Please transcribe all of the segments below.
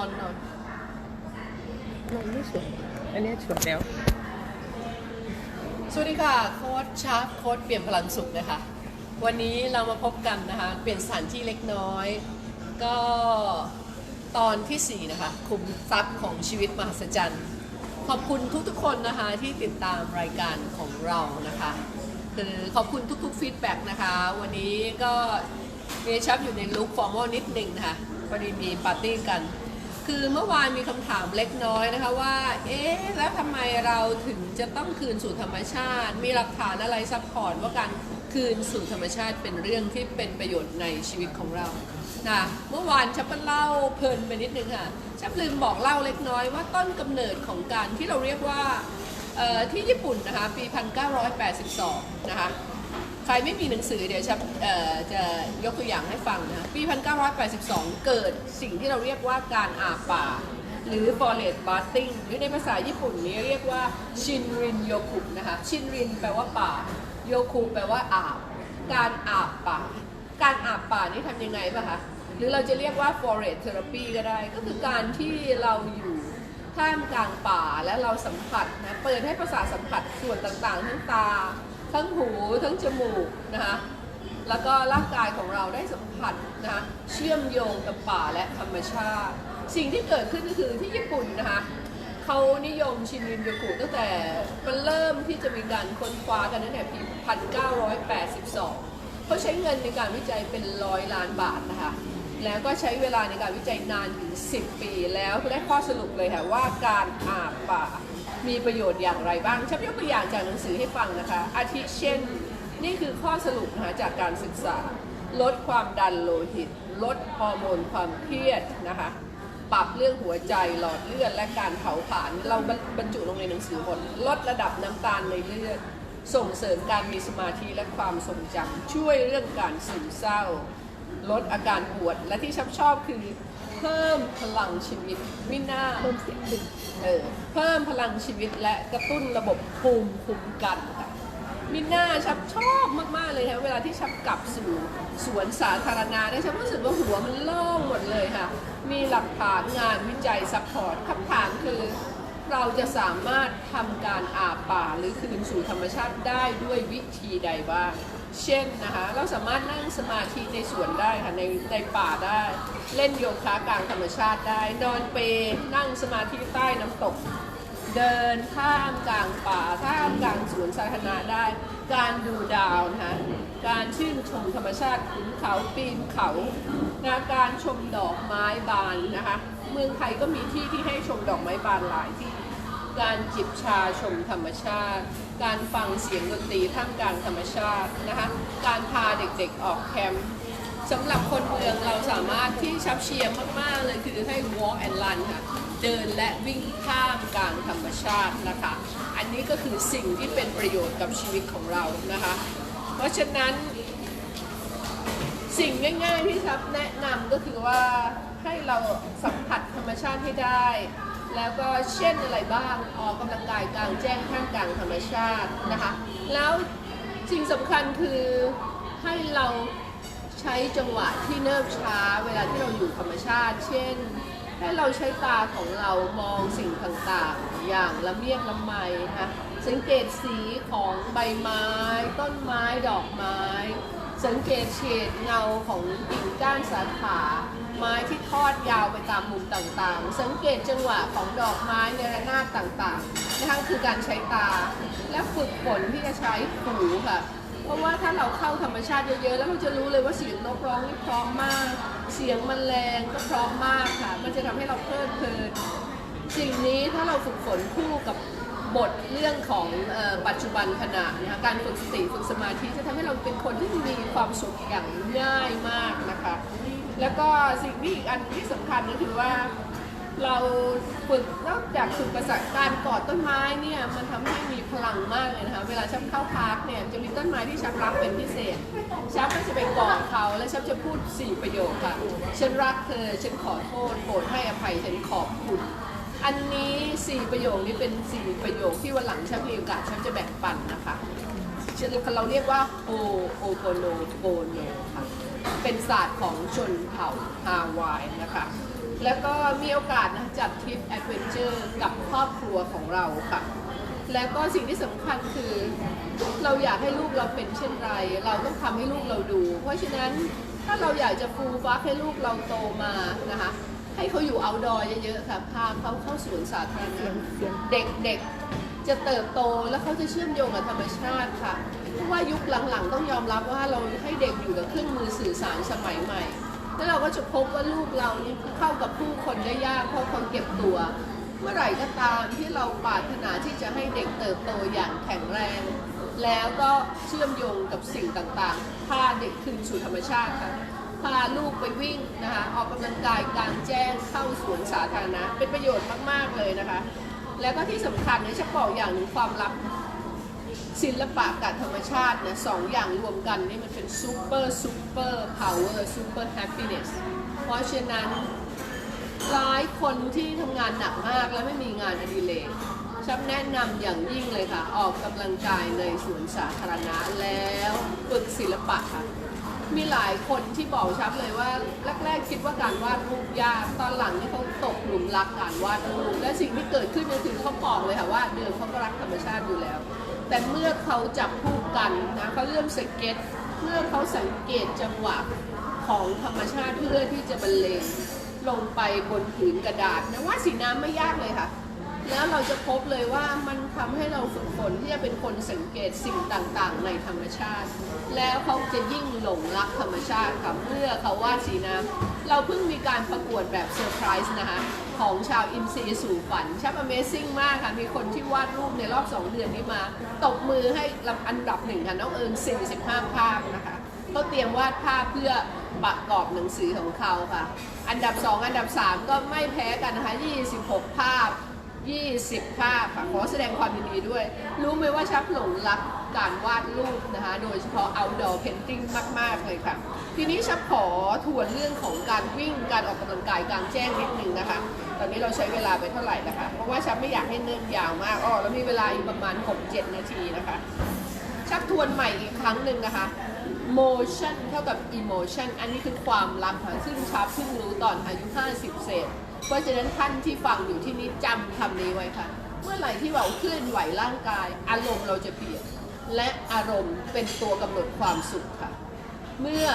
อนนอนนอนไม่สวยอันเนี้ยสวยแล้ว สวัสดีค่ะ โค้ชชาร์ปโค้ชเปลี่ยนพลังสุขนะคะ วันนี้เรามาพบกันนะคะ เปลี่ยนสถานที่เล็กน้อย ก็ตอนที่ 4 นะคะ คุมทรัพย์ของชีวิตมหัศจรรย์ขอบคุณทุกๆคนนะคะที่ติดตามรายการของเรานะคะคือขอบคุณทุกๆฟีดแบ็กนะคะ วันนี้ก็เมชับอยู่ในลุคฟอร์มอลนิดหนึ่งนะคะพอดีมีปาร์ตี้กัน คือเมื่อวานมีคำถามเล็กน้อยนะคะว่า เอ๊ะ แล้วทำไมเราถึงจะต้องคืนสู่ธรรมชาติ มีหลักฐานอะไรซัพพอร์ตว่าการคืนสู่ธรรมชาติเป็นเรื่องที่เป็นประโยชน์ในชีวิตของเรานะเมื่อวานชับก็เล่าเพลินไปนิดนึงค่ะชับลืมบอกเล่าเล็กน้อยว่าต้นกำเนิดของการที่เราเรียกว่าที่ญี่ปุ่นนะคะปี 1982 นะคะ รไม่มีหนังสือเดี๋ยวชับเอ่อจะยกตัวอย่างให้ฟังนะปี 1982 เกิดสิ่งที่เราเรียกว่าการอาบป่า หรือ forest bathing หรือในภาษาญี่ปุ่นนี้เรียกว่าชินรินโยคุนะคะชินรินแปลว่าป่าโยคุแปลว่าอาบ การอาบป่า การอาบป่านี่ทำยังไงป่ะคะหรือเราจะเรียกว่า forest therapy ก็ได้ ก็คือการที่เราอยู่ท่ามกลางป่าและเราสัมผัสนะเปิดให้ประสาทสัมผัสส่วนต่างๆ ทั้งตา ทั้งหูทั้งจมูกนะคะแล้วก็ร่างกายของเราได้สัมผัสนะคะเชื่อมโยงกับป่าและธรรมชาติ สิ่งที่เกิดขึ้นก็คือที่ญี่ปุ่นนะคะเขานิยมชินรินโยกุตั้งแต่มันเริ่มที่จะมีการค้นคว้ากันตั้งแต่ปี 1982 เขาใช้เงินในการวิจัยเป็นร้อยล้านบาทนะคะแล้วก็ใช้เวลาในการวิจัยนานถึง 10 ปีแล้วได้ข้อสรุปเลยค่ะว่าการอาบป่า มีประโยชน์อย่างไรบ้างชับยกตัวอย่างจากหนังสือให้ฟังนะคะ อาทิเช่น นี่คือข้อสรุปนะคะจากการศึกษา ลดความดันโลหิต ลดฮอร์โมนความเครียดนะคะ ปรับเรื่องหัวใจหลอดเลือดและการเผาผลาญเราบรรจุลงในหนังสือหมดลดระดับน้ำตาลในเลือด ส่งเสริมการมีสมาธิและความทรงจำช่วยเรื่องการซึมเศร้า ลดอาการปวด และที่ชอบชอบคือเพิ่มพลังชีวิตวินาเพิ่มเสียงขึ้นเออเพิ่มพลังชีวิตและกระตุ้นระบบภูมิคุ้มกันค่ะมิน่าชับชอบมาก ๆ เลยนะเวลาที่ชับกลับสู่สวนสาธารณะเนี่ยชับรู้สึกว่าหัวมันโล่งหมดเลยค่ะ มีหลักฐานงานวิจัยซัพพอร์ตคำถามคือ เราจะสามารถทำการอาบป่าหรือคืนสู่ธรรมชาติได้ด้วยวิธีใดบ้าง เช่นนะคะเราสามารถนั่งสมาธิในสวนได้ค่ะในในป่าได้ เล่นโยคะกลางธรรมชาติได้ นอนเปนั่งสมาธิใต้น้ำตก เดินท่ามกลางป่าท่ามกลางสวนสาธารณะได้ การดูดาวนะคะการชื่นชมธรรมชาติขุนเขาปีนเขานะการชมดอกไม้บานนะคะเมืองไทยก็มีที่ที่ให้ชมดอกไม้บานหลายที่ การจิบชาชมธรรมชาติ การฟังเสียงดนตรีท่ามกลางธรรมชาตินะคะ การพาเด็กๆออกแคมป์สำหรับคนเมืองเราสามารถที่ชับเชียร์มากๆเลยคือให้ walk and run ค่ะเดินและวิ่งท่ามกลางธรรมชาตินะคะ อันนี้ก็คือสิ่งที่เป็นประโยชน์กับชีวิตของเรานะคะ เพราะฉะนั้น สิ่งง่ายๆที่ชับแนะนำก็คือว่าให้เราสัมผัสธรรมชาติให้ได้ แล้วก็เช่นอะไรบ้างออกกำลังกายกลางแจ้งท่ามกลางธรรมชาตินะคะแล้วสิ่งสำคัญคือให้เราใช้จังหวะที่เนิบช้าเวลาที่เราอยู่ธรรมชาติ เช่น ให้เราใช้ตาของเรามองสิ่งต่างๆ อย่างละเมียดละไมนะคะสังเกตสีของใบไม้ ต้นไม้ดอกไม้ สังเกตเฉดเงาของกิ่งก้านสาขา ไม้ที่ทอดยาวไปตามมุมต่างๆ สังเกตจังหวะของดอกไม้ในระนาบต่างๆนะคะคือการใช้ตา และฝึกฝนที่จะใช้หูค่ะ เพราะว่าถ้าเราเข้าธรรมชาติเยอะๆ แล้วเราจะรู้เลยว่าเสียงนกร้องนี่เพราะมมาก เสียงมันแมลงก็เพราะมมากค่ะ มันจะทำให้เราเพลิดเพลิน สิ่งนี้ถ้าเราฝึกฝนคู่กับบทเรื่องของออปัจจุบันขณะนะคะการฝึกสติฝึกสมาธิจะทำให้เราเป็นคนที่มีความสุขอย่างง่ายมากนะคะ แล้วก็สิ่งที่อีกอันที่สำคัญก็คือว่าเราฝึกนอกจากฝึกประสาการกอดต้นไม้เนี่ยมันทำให้มีพลังมากเลยนะคะเวลาชับเข้าพาร์คเนี่ยจะมีต้นไม้ที่ชับรักเป็นพิเศษ ชับก็จะไปกอดเขาและชับจะพูดสี่ประโยคค่ะฉันรักเธอฉันขอโทษโปรดให้อภัยฉันขอบคุณอันนี้สี่ประโยคนี้เป็นสี่ประโยคที่วันหลังชับมีโอกาสชับจะแบ่งปันนะคะเราเรียกว่าโอโอโปโนโปโนค่ะ เป็นศาสตร์ของชนเผ่าฮาวายนะคะ แล้วก็มีโอกาสนะจัดทริปแอดเวนเจอร์กับครอบครัวของเราค่ะ แล้วก็สิ่งที่สำคัญคือ เราอยากให้ลูกเราเป็นเช่นไร เราต้องทำให้ลูกเราดู เพราะฉะนั้นถ้าเราอยากจะฟูฟักให้ลูกเราโตมานะคะให้เขาอยู่เอาดอร์เยอะๆค่ะ พาเขาเข้าสวนสาธารณะเด็กๆ จะเติบโตแล้วเขาจะเชื่อมโยงกับธรรมชาติค่ะ ว่ายุคหลังๆ ต้องยอมรับว่าเราให้เด็กอยู่กับเครื่องมือสื่อสารสมัยใหม่ แล้วเราก็จะพบว่าลูกเรานี่เข้ากับผู้คนได้ยากเพราะเขาเก็บตัว เมื่อไหร่ก็ตามที่เราปรารถนาที่จะให้เด็กเติบโตอย่างแข็งแรง แล้วก็เชื่อมโยงกับสิ่งต่างๆ พาเด็กคืนสู่ธรรมชาติค่ะพาลูกไปวิ่งนะคะออกกำลังกายกลางแจ้งเข้าสวนสาธารณะเป็นประโยชน์มากๆเลยนะคะ แล้วก็ที่สำคัญเนี่ยจะบอกอย่างหนึ่งความลับ ศิลปะกับธรรมชาตินี่ยสองอย่างรวมกันนี่มันเป็นซูเปอร์ซูเปอร์พาวเวอร์ซูเปอร์แฮปปี้เนสเพราะฉะนั้นหลายคนที่ทำงานหนักมากและไม่มีงานอดิเรกชับแนะนำอย่างยิ่งเลยค่ะ ออกกำลังกายในสวนสาธารณะแล้วฝึกศิลปะค่ะ มีหลายคนที่บอกชับเลยว่า แรกๆคิดว่าการวาดรูปยาก ตอนหลังนี่เขาตกหลุมรักการวาดรูป และสิ่งที่เกิดขึ้นก็คือเขาบอกเลยค่ะว่าเดิมเขาก็รักธรรมชาติอยู่แล้ว แต่เมื่อเขาจับคู่กันนะเขาเริ่มสเก็ตเมื่อเขาสังเกตจังหวะของธรรมชาติเพื่อที่จะบรรเลงลงไปบนผืนกระดาษนะว่าสีน้ำไม่ยากเลยค่ะ แล้วเราจะพบเลยว่ามันทำให้เราฝึกฝนที่จะเป็นคนสังเกตสิ่งต่างๆ ในธรรมชาติ แล้วเขาจะยิ่งหลงรักธรรมชาติค่ะเมื่อเขาวาดสีน้ำเราเพิ่งมีการประกวดแบบเซอร์ไพรส์นะคะของชาวอินซีสู่ฝันชับ Amazing มากค่ะ มีคนที่วาดรูปในรอบ 2 เดือนนี้มา ตบมือให้ลำอันดับหนึ่งค่ะ น้องเอิญ45 ภาพนะคะเขาเตรียมวาดภาพเพื่อประกอบหนังสือของเขาค่ะ อันดับ 2 อันดับ 3 ก็ไม่แพ้กันนะคะ26 ภาพ 20 ภาพค่ะขอแสดงความยินดีด้วย รู้ไหมว่าชับหลงรักการวาดรูปนะคะ โดยเฉพาะ outdoor painting มาก ๆ เลยค่ะ ทีนี้ชับขอทวนเรื่องของการวิ่งการออกกำลังกายกลางแจ้งนิดนึงนะคะ ตอนนี้เราใช้เวลาไปเท่าไหร่นะคะ เพราะว่าชับไม่อยากให้เนิ่นยาวมากอ๋อแล้วมีเวลาอยู่ประมาณ 6-7 นาทีนะคะ ชักทวนใหม่อีกครั้งหนึ่งนะคะ motion เท่ากับ emotion อันนี้คือความรักค่ะซึ่งชับเพิ่งรู้ตอนอายุ 50 เศษ เพราะฉะนั้นท่านที่ฟังอยู่ที่นี่จำคำนี้ไว้ค่ะ เมื่อไหร่ที่เราเคลื่อนไหวร่างกาย อารมณ์เราจะเปลี่ยน และอารมณ์เป็นตัวกำหนดความสุขค่ะ เมื่อ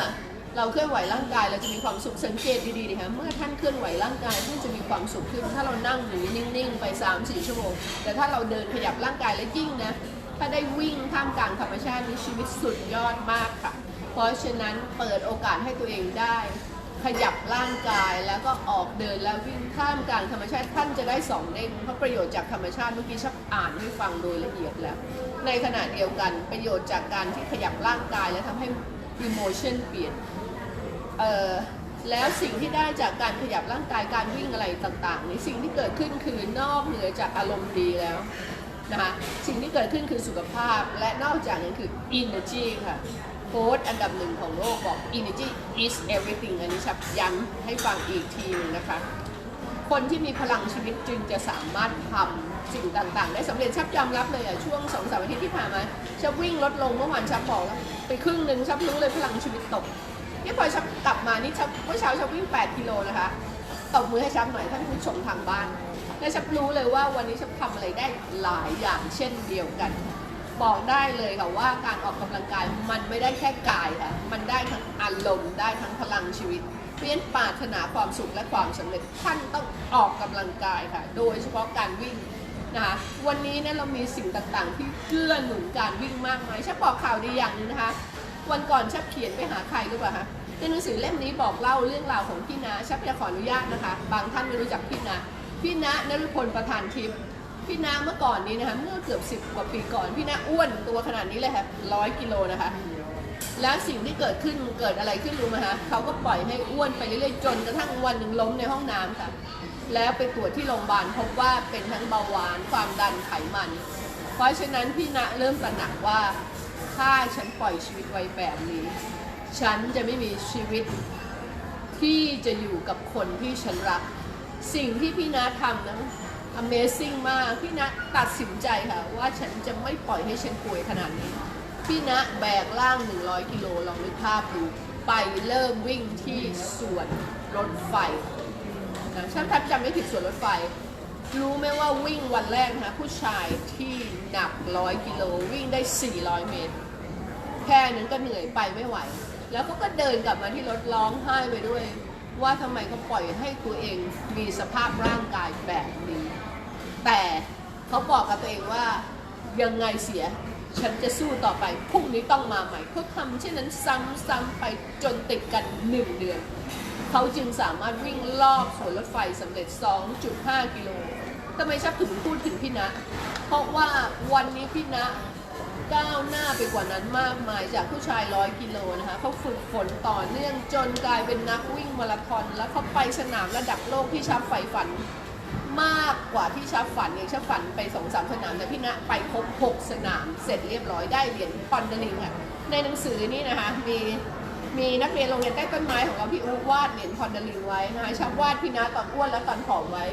เราเคลื่อนไหวร่างกายเราจะมีความสุขสังเกตดีๆนะคะเมื่อท่านเคลื่อนไหวร่างกายท่านจะมีความสุขขึ้น ถ้าเรานั่งอยู่นิ่งๆไป 3-4 ชั่วโมง แต่ถ้าเราเดินขยับร่างกายและยิ่งนะถ้าได้วิ่งท่ามกลางธรรมชาตินี้ชีวิตสุดยอดมากค่ะ เพราะฉะนั้นเปิดโอกาสให้ตัวเองได้ ขยับร่างกายแล้วก็ออกเดินแล้ววิ่งท่ามกลางธรรมชาติท่านจะได้สองเด้งเพราะประโยชน์จากธรรมชาติเมื่อกี้ชับอ่านให้ฟังโดยละเอียดแล้ว ในขณะเดียวกันประโยชน์จากการที่ขยับร่างกายและทำให้ emotion เปลี่ยนเอ่อแล้วสิ่งที่ได้จากการขยับร่างกายการวิ่งอะไรต่างๆนี่สิ่งที่เกิดขึ้นคือนอกเหนือจากอารมณ์ดีแล้วนะคะสิ่งที่เกิดขึ้นคือสุขภาพและนอกจากนั้นคือ energy ค่ะ โค้ดอันดับหนึ่งของโลกบอก energy is everything อันนี้ชับย้ำให้ฟังอีกทีหนึงนะคะ คนที่มีพลังชีวิตจึงจะสามารถทำสิ่งต่างๆ ได้สำเร็จชับยอมรับเลยอะช่วงสองสามอาทิตย์ที่ผ่านมาชับวิ่งลดลงเมื่อวานชับบอกแล้วไปครึ่งหนึ่งชับรู้เลยพลังชีวิตตกนี่พอชับกลับมานี่ชับเมื่อเช้าชับวิ่ง 8 กิโลนะคะตบมือให้ชับหน่อยท่านผู้ชมทางบ้านและชับรู้เลยว่าวันนี้ชับทำอะไรได้หลายอย่างเช่นเดียวกัน บอกได้เลยค่ะว่าการออกกำลังกายมันไม่ได้แค่กายค่ะ มันได้ทั้งอารมณ์ได้ทั้งพลังชีวิต เพี้ยนปรารถนาความสุขและความสำเร็จท่านต้องออกกำลังกายค่ะ โดยเฉพาะการวิ่งนะคะวันนี้เนี่ยเรามีสิ่งต่างๆ ที่เกื้อหนุนการวิ่งมากมายชับบอกข่าวดีอย่างนึงนะคะ วันก่อนชับเขียนไปหาใครหรือเปล่าคะในหนังสือเล่มนี้บอกเล่าเรื่องราวของพี่นาชับจะขออนุญาตนะคะ บางท่านไม่รู้จักพี่นาพี่นานฤพลประธานทิพย์ พี่นาเมื่อก่อนนี้นะคะเมื่อเกือบสิบกว่าปีก่อนพี่นาอ้วนตัวขนาดนี้เลยค่ะร้อยกิโลนะคะ แล้วสิ่งที่เกิดขึ้นเกิดอะไรขึ้นรู้ไหมคะเขาก็ปล่อยให้อ้วนไปเรื่อยๆจนกระทั่งวันหนึ่งล้มในห้องน้ำค่ะ แล้วไปตรวจที่โรงพยาบาลพบว่าเป็นทั้งเบาหวานความดันไขมัน เพราะฉะนั้นพี่ณเริ่มตระหนักว่าถ้าฉันปล่อยชีวิตไว้แบบนี้ ฉันจะไม่มีชีวิตที่จะอยู่กับคนที่ฉันรัก สิ่งที่พี่ณทำนะ Amazing มากพี่ณตัดสินใจค่ะ ว่าฉันจะไม่ปล่อยให้ฉันป่วยขนาดนี้ พี่ณแบกร่าง 100 กิโลลองนึกภาพดู ไปเริ่มวิ่งที่สวนรถไฟนะฉันทับจำไม่ผิดสวนรถไฟ รู้ไหมว่าวิ่งวันแรกนะผู้ชายที่หนักร้อยกิโลวิ่งได้ 400 เมตร แค่นั้นก็เหนื่อยไปไม่ไหว แล้วเขาก็เดินกลับมาที่รถร้องไห้ไปด้วย ว่าทำไมเขาปล่อยให้ตัวเองมีสภาพร่างกายแบบนี้ แต่เขาบอกกับตัวเองว่ายังไงเสีย ฉันจะสู้ต่อไปพรุ่งนี้ต้องมาใหม่เขาทำเช่นนั้นซ้ำๆไปจนติดกันหนึ่งเดือน เขาจึงสามารถวิ่งรอบสวนรถไฟสำเร็จ 2.5 กิโลทำไมชักถึงพูดถึงพี่นะ เพราะว่าวันนี้พี่นะ ก้าวหน้าไปกว่านั้นมากมายจากผู้ชายร้อยกิโลนะคะเขาฝึกฝนต่อเนื่องจนกลายเป็นนักวิ่งมาราธอนแล้วเขาไปสนามระดับโลกที่ชับไฟฝันมากกว่าที่ชับฝันอย่างชับฝันไปสองสามสนามแต่พี่ณไปครบหกสนามเสร็จเรียบร้อยได้เหรียญพอนเดลิงค่ะในหนังสือนี่นะคะมีมีนักเรียนโรงเรียนใต้ต้นไม้ของเราพี่อูวาดเหรียญพอนเดลิงไว้นะคะชับวาดพี่ณตอนอ้วนและตอนผอมไว้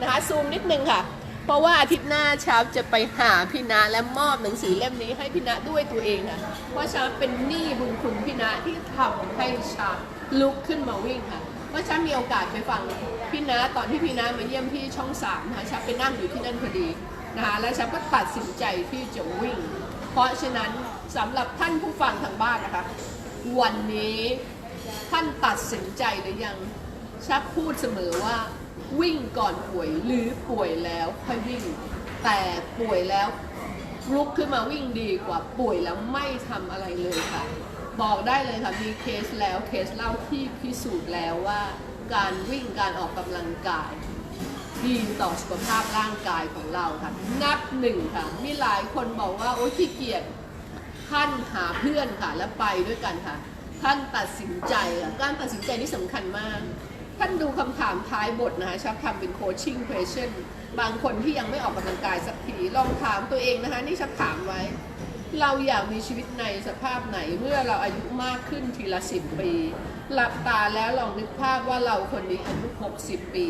นะคะซูมนิดนึงค่ะ เพราะว่าอาทิตย์หน้าชาจะไปหาพี่ณและมอบหนังสือเล่มนี้ให้พี่ณด้วยตัวเองค่ะ เพราะชาบเป็นหนี้บุญคุณพี่ณที่ทำให้ชาบลุกขึ้นมาวิ่งค่ะเพราะฉันมีโอกาสไปฟังพี่นาตอนที่พี่นามาเยี่ยมที่ช่องสามนะคะฉันไปนั่งอยู่ที่นั่นพอดีนะคะแล้วฉันก็ตัดสินใจที่จะวิ่ง เพราะฉะนั้นสำหรับท่านผู้ฟังทางบ้านนะคะ วันนี้ท่านตัดสินใจหรือยังชักพูดเสมอว่า วิ่งก่อนป่วยหรือป่วยแล้วค่อยวิ่ง แต่ป่วยแล้วลุกขึ้นมาวิ่งดีกว่าป่วยแล้วไม่ทำอะไรเลยค่ะ บอกได้เลยค่ะมีเคสแล้วเคสเล่าที่พิสูจน์แล้วว่า การวิ่งการออกกำลังกาย ดีต่อสุขภาพร่างกายของเราค่ะ นับหนึ่งค่ะ มีหลายคนบอกว่าโอ๊ยขี้เกียจท่านหาเพื่อนค่ะแล้วไปด้วยกันค่ะ ท่านตัดสินใจค่ะการตัดสินใจนี่สำคัญมาก ท่านดูคำถามท้ายบทนะคะชับทำเป็นโคชชิ่งเพ e เช i o n บางคนที่ยังไม่ออกกำลังกายสักทีลองถามตัวเองนะคะ นี่ชับถามไว้ เราอยากมีชีวิตในสภาพไหนเมื่อเราอายุมากขึ้นทีละสิบปี หลับตาแล้วลองนึกภาพว่าเราคนนี้อายุ 60 ปี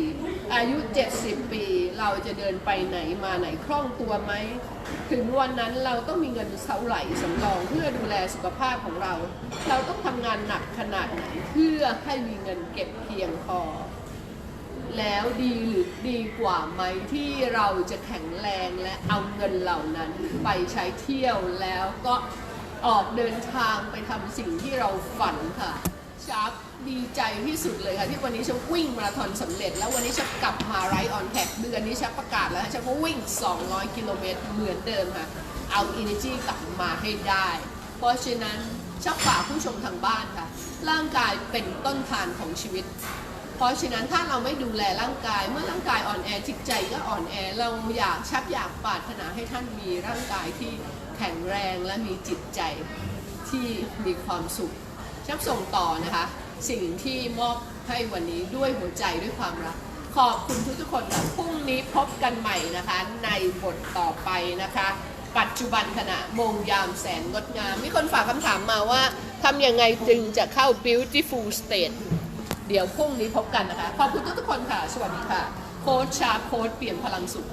อายุ 70 ปี เราจะเดินไปไหนมาไหนคล่องตัวไหม ถึงวันนั้นเราต้องมีเงินเท่าไหร่สำรองเพื่อดูแลสุขภาพของเรา เราต้องทำงานหนักขนาดไหนเพื่อให้มีเงินเก็บเพียงพอ แล้วดีหรือดีกว่าไหมที่เราจะแข็งแรงและเอาเงินเหล่านั้นไปใช้เที่ยวแล้วก็ออกเดินทางไปทำสิ่งที่เราฝันค่ะ ชับดีใจที่สุดเลยค่ะ ที่วันนี้ฉันวิ่งมาราธอนสำเร็จ แล้ววันนี้ฉันกลับมาไรออนแท็กเดือนนี้ฉันประกาศแล้วฉันก็วิ่ง 200 กิโลเมตรเหมือนเดิมค่ะ เอา energy กลับมาให้ได้ เพราะฉะนั้นชักฝากผู้ชมทางบ้านค่ะ ร่างกายเป็นต้นทานของชีวิต เพราะฉะนั้นถ้าเราไม่ดูแลร่างกาย เมื่อร่างกายอ่อนแอจิตใจก็อ่อนแอเราอยากชักอยากปรารถนาให้ท่านมีร่างกายที่แข็งแรงและมีจิตใจที่มีความสุข ชักส่งต่อนะคะ สิ่งที่มอบให้วันนี้ด้วยหัวใจด้วยความรัก ขอบคุณทุกๆคนค่ะพรุ่งนี้พบกันใหม่นะคะ ในบทต่อไปนะคะ ปัจจุบันขณะมงยามแสนงดงาม มีคนฝากคำถามมาว่าทำยังไงจึงจะเข้า beautiful state เดี๋ยวพรุ่งนี้พบกันนะคะ ขอบคุณทุกๆคนค่ะ สวัสดีค่ะ โค้ชชาโค้ชเปลี่ยนพลังสุข